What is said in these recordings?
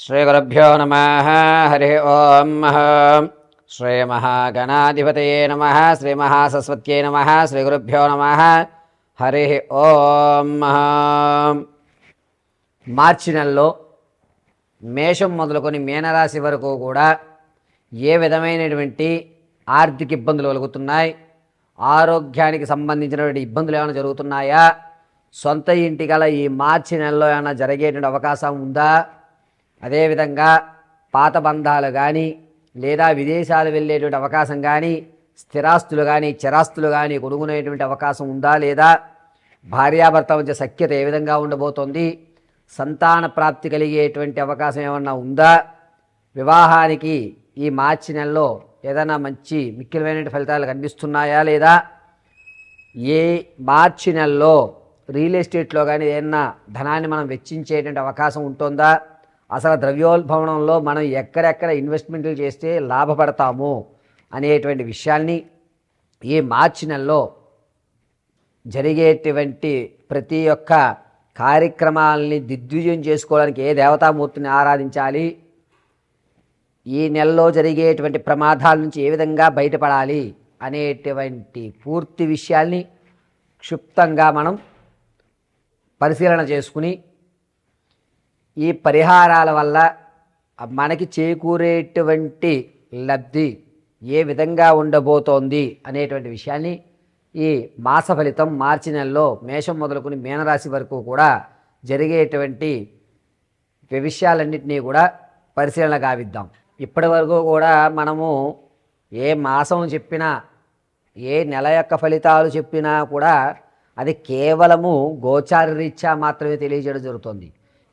శ్రీగురుభ్యో నమ హరి ఓం శ్రీమహాగణాధిపతయే నమ శ్రీమహాసరస్వత్యై నమ శ్రీగురుభ్యో నమ హరి ఓం మార్చి నెలలో మేషం మొదలుకొని మీనరాశి వరకు కూడా ఏ విధమైనటువంటి ఆర్థిక ఇబ్బందులు కలుగుతున్నాయి? ఆరోగ్యానికి సంబంధించినటువంటి ఇబ్బందులు ఏమైనా జరుగుతున్నాయా? సొంత ఇంటి గల ఈ మార్చి నెలలో ఏమైనా జరిగేటువంటి అవకాశం ఉందా? అదేవిధంగా పాత బంధాలు కానీ లేదా విదేశాలు వెళ్ళేటువంటి అవకాశం కానీ స్థిరాస్తులు కానీ చిరాస్తులు కానీ కొనుక్కునేటువంటి అవకాశం ఉందా లేదా? భార్యాభర్త మధ్య సఖ్యత ఏ విధంగా ఉండబోతోంది? సంతాన ప్రాప్తి కలిగేటువంటి అవకాశం ఏమన్నా ఉందా? వివాహానికి ఈ మార్చి నెలలో ఏదైనా మంచి మిక్కిలమైన ఫలితాలు కనిపిస్తున్నాయా లేదా? ఏ మార్చి నెలలో రియల్ ఎస్టేట్లో కానీ ఏదైనా ధనాన్ని మనం వెచ్చించేటువంటి అవకాశం ఉంటుందా? అసలు ద్రవ్యోల్బణంలో మనం ఎక్కడెక్కడ ఇన్వెస్ట్మెంట్లు చేస్తే లాభపడతాము అనేటువంటి విషయాల్ని ఈ మార్చి నెలలో జరిగేటువంటి ప్రతి ఒక్క కార్యక్రమాలని దిగ్విజయం చేసుకోవడానికి ఏ దేవతామూర్తిని ఆరాధించాలి? ఈ నెలలో జరిగేటువంటి ప్రమాదాల నుంచి ఏ విధంగా బయటపడాలి అనేటువంటి పూర్తి విషయాల్ని క్షుప్తంగా మనం పరిశీలన చేసుకుని ఈ పరిహారాల వల్ల మనకి చేకూరేటువంటి లబ్ధి ఏ విధంగా ఉండబోతోంది అనేటువంటి విషయాన్ని ఈ మాస ఫలితం మార్చి నెలలో మేషం మొదలుకొని మీనరాశి వరకు కూడా జరిగేటువంటి విషయాలన్నింటినీ కూడా పరిశీలన గావిద్దాం. ఇప్పటి వరకు కూడా మనము ఏ మాసం చెప్పినా ఏ నెల యొక్క ఫలితాలు చెప్పినా కూడా అది కేవలము గోచార రీత్యా మాత్రమే తెలియజేయడం జరుగుతుంది.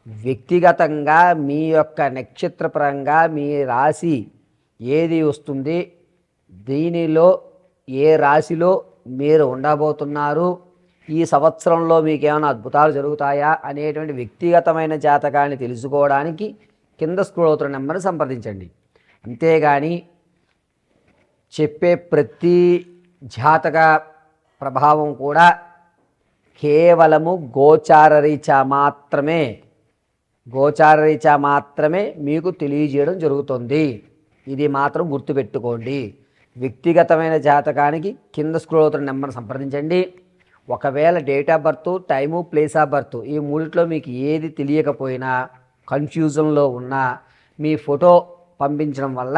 వ్యక్తిగతంగా మీ యొక్క నక్షత్రపరంగా మీ రాశి ఏది వస్తుంది? దీనిలో ఏ రాశిలో మీరు ఉండబోతున్నారు? ఈ సంవత్సరంలో మీకు ఏమైనా అద్భుతాలు జరుగుతాయా? అనేటువంటి వ్యక్తిగతమైన జాతకాన్ని తెలుసుకోవడానికి కింద స్క్రోల్ అవుతున్న నెంబర్ని సంప్రదించండి. అంతేగాని చెప్పే ప్రతి జాతక ప్రభావం కూడా కేవలము గోచారరీత్యా మాత్రమే. గోచారరీత్యా మాత్రమే మీకు తెలియజేయడం జరుగుతుంది. ఇది మాత్రం గుర్తుపెట్టుకోండి. వ్యక్తిగతమైన జాతకానికి కింద స్క్రోల్ అవుతున్న నెంబర్ సంప్రదించండి. ఒకవేళ date of birth time place of birth ఈ మూడిట్లో మీకు ఏది తెలియకపోయినా కన్ఫ్యూజన్లో ఉన్నా మీ ఫోటో పంపించడం వల్ల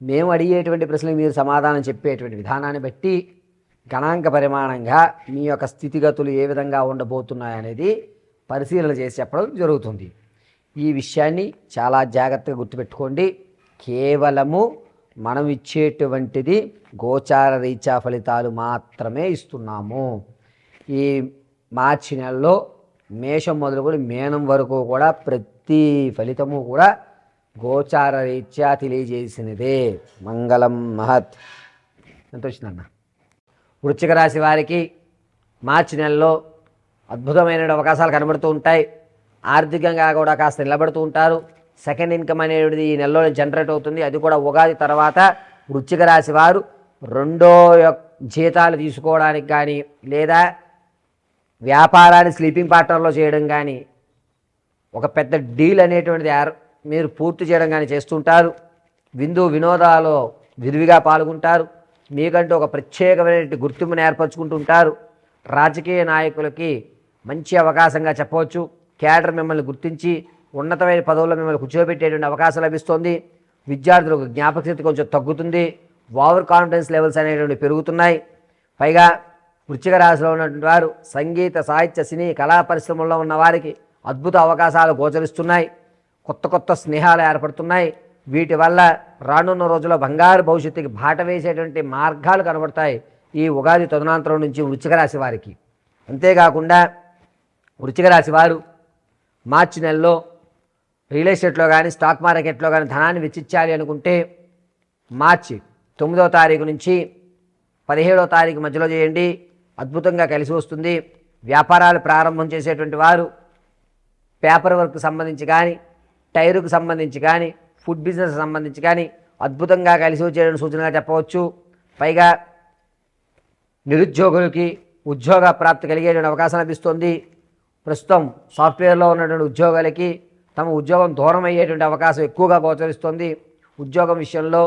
మేము అడిగేటువంటి ప్రశ్నలకు మీరు సమాధానం చెప్పేటువంటి విధానాన్ని బట్టి గణాంక పరిమాణంగా మీ యొక్క స్థితిగతులు ఏ విధంగా ఉండబోతున్నాయనేది పరిశీలన చేసి చెప్పడం జరుగుతుంది. ఈ విషయాన్ని చాలా జాగ్రత్తగా గుర్తుపెట్టుకోండి. కేవలము మనం ఇచ్చేటువంటిది గోచార రీచా ఫలితాలు మాత్రమే ఇస్తున్నాము. ఈ మార్చి నెలలో మేషం మొదలుకొని మేనం వరకు కూడా ప్రతి ఫలితము కూడా గోచార రీత్యా తెలియజేసినదే. మంగళం మహత్. ఎంత వచ్చిందన్న వృశ్చిక రాశి వారికి మార్చి నెలలో అద్భుతమైన అవకాశాలు కనబడుతూ ఉంటాయి. ఆర్థికంగా కూడా కాస్త నిలబడుతూ ఉంటారు. సెకండ్ ఇన్కమ్ అనేది ఈ నెలలో జనరేట్ అవుతుంది. అది కూడా ఉగాది తర్వాత వృచ్చిక రాశి వారు రెండో జీతాలు తీసుకోవడానికి కానీ లేదా వ్యాపారాన్ని స్లీపింగ్ పార్ట్నర్లో చేయడం కానీ ఒక పెద్ద డీల్ అనేటువంటిది మీరు పూర్తి చేయడం కానీ చేస్తుంటారు. విందు వినోదాలలో విరివిగా పాల్గొంటారు. మీకంటూ ఒక ప్రత్యేకమైన గుర్తింపును ఏర్పరచుకుంటుంటారు. రాజకీయ నాయకులకి మంచి అవకాశంగా చెప్పవచ్చు. క్యాడర్ మిమ్మల్ని గుర్తించి ఉన్నతమైన పదవుల్లో మిమ్మల్ని కూర్చోబెట్టేటువంటి అవకాశం లభిస్తుంది. విద్యార్థులకు జ్ఞాపకశక్తి కొంచెం తగ్గుతుంది. ఓవర్ కాన్ఫిడెన్స్ లెవెల్స్ అనేటువంటి పెరుగుతున్నాయి. పైగా వృచ్చిక రాశిలో ఉన్నటువంటి వారు సంగీత సాహిత్య సినీ కళా పరిశ్రమల్లో ఉన్న వారికి అద్భుత అవకాశాలు గోచరిస్తున్నాయి. కొత్త కొత్త స్నేహాలు ఏర్పడుతున్నాయి. వీటి వల్ల రానున్న రోజుల్లో బంగారు భవిష్యత్తుకి బాట వేసేటువంటి మార్గాలు కనబడతాయి ఈ ఉగాది తదనాంతరం నుంచి వృచ్చిక రాశి వారికి. అంతేకాకుండా వృచ్చిక రాశి వారు మార్చి నెలలో రియల్ ఎస్టేట్లో కానీ స్టాక్ మార్కెట్లో కానీ ధనాన్ని వెచ్చించాలి అనుకుంటే మార్చి తొమ్మిదో తారీఖు నుంచి పదిహేడో తారీఖు మధ్యలో చేయండి. అద్భుతంగా కలిసి వస్తుంది. వ్యాపారాలు ప్రారంభం చేసేటువంటి వారు పేపర్ వర్క్ సంబంధించి కానీ టైరుకు సంబంధించి కానీ ఫుడ్ బిజినెస్ సంబంధించి కానీ అద్భుతంగా కలిసి వచ్చేటువంటి సూచనగా చెప్పవచ్చు. పైగా నిరుద్యోగులకి ఉద్యోగ ప్రాప్తి కలిగేటువంటి అవకాశం లభిస్తుంది. ప్రస్తుతం సాఫ్ట్వేర్లో ఉన్నటువంటి ఉద్యోగాలకి తమ ఉద్యోగం దూరం అయ్యేటువంటి అవకాశం ఎక్కువగా గోచరిస్తుంది. ఉద్యోగం విషయంలో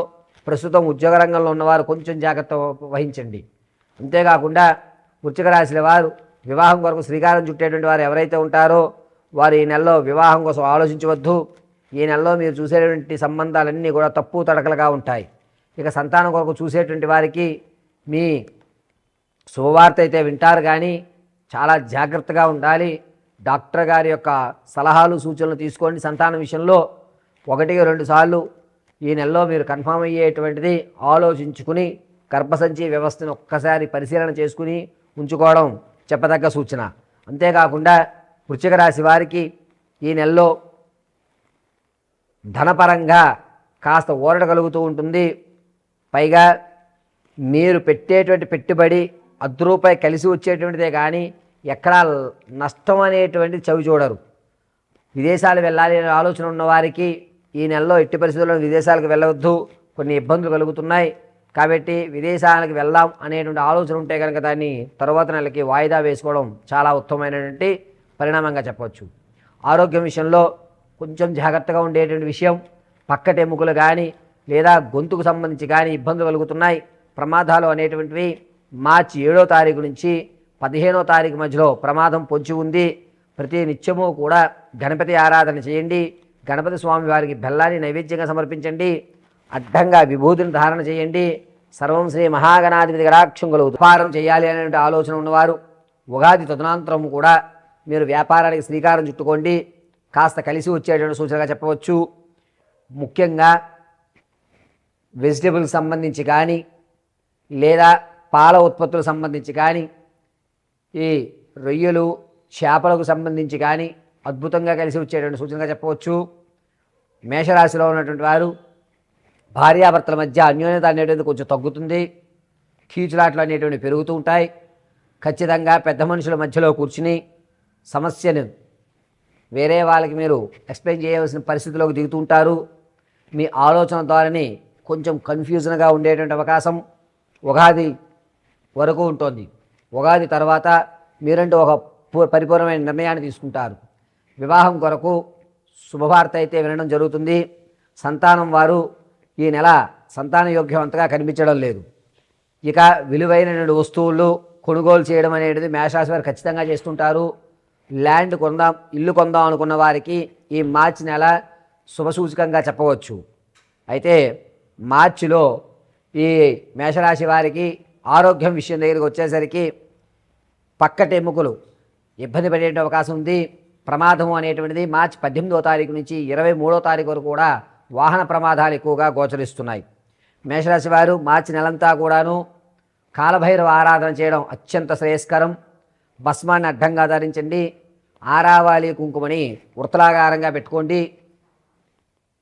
ప్రస్తుతం ఉద్యోగ రంగంలో ఉన్నవారు కొంచెం జాగ్రత్త వహించండి. అంతేకాకుండా వృచ్చిక రాశుల వారు వివాహం కొరకు శ్రీకారం చుట్టేటువంటి వారు ఎవరైతే ఉంటారో వారు ఈ నెలలో వివాహం కోసం ఆలోచించవద్దు. ఈ నెలలో మీరు చూసేటువంటి సంబంధాలన్నీ కూడా తప్పు తడకలుగా ఉంటాయి. ఇక సంతానం కొరకు చూసేటువంటి వారికి మీ శుభవార్త అయితే వింటారు కానీ చాలా జాగ్రత్తగా ఉండాలి. డాక్టర్ గారి యొక్క సలహాలు సూచనలు తీసుకోండి సంతానం విషయంలో. ఒకటికి రెండు సార్లు ఈ నెలలో మీరు కన్ఫామ్ అయ్యేటువంటిది ఆలోచించుకుని గర్భసంచి వ్యవస్థను ఒక్కసారి పరిశీలన చేసుకుని ఉంచుకోవడం చెప్పదగ్గ సూచన. అంతేకాకుండా వృశ్చిక రాశి వారికి ఈ నెలలో ధనపరంగా కాస్త ఊరట కలుగుతూ ఉంటుంది. పైగా మీరు పెట్టేటువంటి పెట్టుబడి అర్ధ రూపాయి కలిసి వచ్చేటువంటిదే కానీ ఎక్కడా నష్టం అనేటువంటిది చవి చూడరు. విదేశాలు వెళ్ళాలి అనే ఆలోచన ఉన్నవారికి ఈ నెలలో ఎట్టి పరిస్థితుల్లో విదేశాలకు వెళ్ళవద్దు. కొన్ని ఇబ్బందులు కలుగుతున్నాయి. కాబట్టి విదేశాలకు వెళ్దాం అనేటువంటి ఆలోచన ఉంటే కనుక దాన్ని తర్వాత నెలకి వాయిదా వేసుకోవడం చాలా ఉత్తమమైనటువంటి పరిణామంగా చెప్పవచ్చు. ఆరోగ్యం విషయంలో కొంచెం జాగ్రత్తగా ఉండేటువంటి విషయం. పక్కటెముకలు కానీ లేదా గొంతుకు సంబంధించి కానీ ఇబ్బందులు కలుగుతున్నాయి. ప్రమాదాలు అనేటువంటివి మార్చి ఏడో తారీఖు నుంచి పదిహేనో తారీఖు మధ్యలో ప్రమాదం పొంచి ఉంది. ప్రతి నిత్యము కూడా గణపతి ఆరాధన చేయండి. గణపతి స్వామి వారికి బెల్లాన్ని నైవేద్యంగా సమర్పించండి. అడ్డంగా విభూతిని ధారణ చేయండి. సర్వం శ్రీ మహాగణాధిపతి గడాక్షం కలుగు వ్యాపారం చేయాలి అనే ఆలోచన ఉన్నవారు ఉగాది తదనంతరం కూడా మీరు వ్యాపారానికి శ్రీకారం చుట్టుకోండి. కాస్త కలిసి వచ్చేటువంటి సూచనగా చెప్పవచ్చు. ముఖ్యంగా వెజిటేబుల్కి సంబంధించి కానీ లేదా పాల ఉత్పత్తులకు సంబంధించి కానీ ఈ రొయ్యలు చేపలకు సంబంధించి కానీ అద్భుతంగా కలిసి వచ్చేటువంటి సూచనగా చెప్పవచ్చు. మేషరాశిలో ఉన్నటువంటి వారు భార్యాభర్తల మధ్య అన్యోన్యత అనేటువంటిది కొంచెం తగ్గుతుంది. కీచులాట్లు అనేటువంటి పెరుగుతూ ఉంటాయి. ఖచ్చితంగా పెద్ద మనుషుల మధ్యలో కూర్చుని సమస్యను వేరే వాళ్ళకి మీరు ఎక్స్ప్లెయిన్ చేయవలసిన పరిస్థితిలోకి దిగుతూ ఉంటారు. మీ ఆలోచన ద్వారానే కొంచెం కన్ఫ్యూజన్గా ఉండేటువంటి అవకాశం ఉగాది వరకు ఉంటుంది. ఉగాది తర్వాత మీరంటూ ఒక పరిపూర్ణమైన నిర్ణయాన్ని తీసుకుంటారు. వివాహం కొరకు శుభవార్త అయితే వినడం జరుగుతుంది. సంతానం వారు ఈ నెల సంతాన యోగ్యవంతగా కనిపించడం లేదు. ఇక విలువైన వస్తువులు కొనుగోలు చేయడం అనేది మేషరాశి వారు ఖచ్చితంగా చేస్తుంటారు. ల్యాండ్ కొందాం ఇల్లు కొందాం అనుకున్న వారికి ఈ మార్చి నెల శుభసూచకంగా చెప్పవచ్చు. అయితే మార్చిలో ఈ మేషరాశి వారికి ఆరోగ్యం విషయం దగ్గరికి వచ్చేసరికి పక్కటి ఎముకలు. ఇబ్బంది పడే అవకాశం ఉంది. ప్రమాదం అనేటువంటిది మార్చి పద్దెనిమిదో తారీఖు నుంచి ఇరవై మూడో తారీఖు వరకు కూడా వాహన ప్రమాదాలు ఎక్కువగా గోచరిస్తున్నాయి. మేషరాశి వారు మార్చి నెలంతా కూడాను కాలభైరవ ఆరాధన చేయడం అత్యంత శ్రేయస్కరం. భస్మాన్ని అడ్డంగా ధరించండి. ఆరావాలి కుంకుమని వృత్తలాగారంగా పెట్టుకోండి.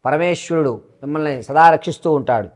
పరమేశ్వరుడు మిమ్మల్ని సదా రక్షిస్తూ ఉంటాడు.